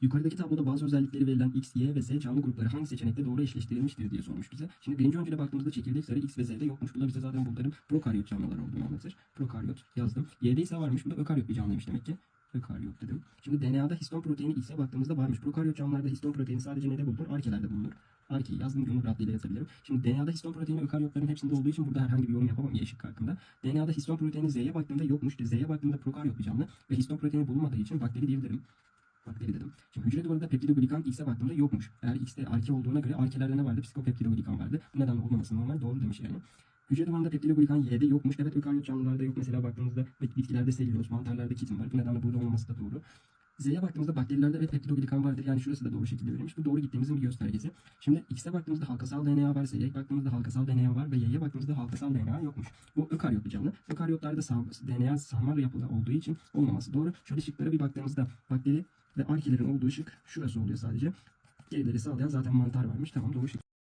Yukarıdaki tabloda bazı özellikleri verilen X, Y ve Z canlı grupları hangi seçenekte doğru eşleştirilmiştir diye sormuş bize. Şimdi birinci öncüle baktığımızda çekirdek sarı X ve Z'de yokmuş. Bu da bize zaten bunların prokaryot canlılar olduğunu anlatır. Prokaryot yazdım. Y'de ise varmış. Bu da ökaryot bir canlıymış demek ki. Ökaryot dedim. Şimdi DNA'da histon proteini X'e baktığımızda varmış. Prokaryot canlılarda histon proteini sadece nede bulunur? Arkelerde bulunur. Arkeyi yazdım gönül rahatlığıyla yazabilirim. Şimdi DNA'da histon proteini ökaryotların hepsinde olduğu için burada herhangi bir yorum yapamam Y şıkkı hakkında. DNA'da histon proteini Z'ye baktığımda yokmuş. Z'ye baktığımda prokaryot bir canlı ve histon proteini bulunmadığı için bakteri diyebilirim. Bakteri dedim. Şimdi hücre duvarında peptidoglikan X'e baktığımda yokmuş. Eğer X'te arke olduğuna göre arkelerde ne vardı? Psikopeptidoglikan vardı. Bu nedenle olmaması normal. Doğru demiş yani. Hücre duvarında peptidoglikan Y'de yokmuş. Evet ökaryot canlılarda yok. Mesela baktığımızda bitkilerde selüloz, mantarlarda kitin var. Bu nedenle burada olmaması da doğru. Z'ye baktığımızda bakterilerde evet peptidoglikan vardır. Yani şurası da doğru şekilde verilmiş. Bu doğru gittiğimizin bir göstergesi. Şimdi X'e baktığımızda halkasal DNA var. Z'ye baktığımızda halkasal DNA var. Ve Y'ye baktığımızda halkasal DNA yokmuş. Bu ökaryot bir canlı. Ökaryotlarda sağ- DNA sarmal yapıda olduğu için olmaması doğru. Şöyle şıklara bir baktığımızda bakteri ve arkelerin olduğu şık şurası oluyor sadece. Gerileri sağlayan zaten mantar varmış. Tamam doğru şık.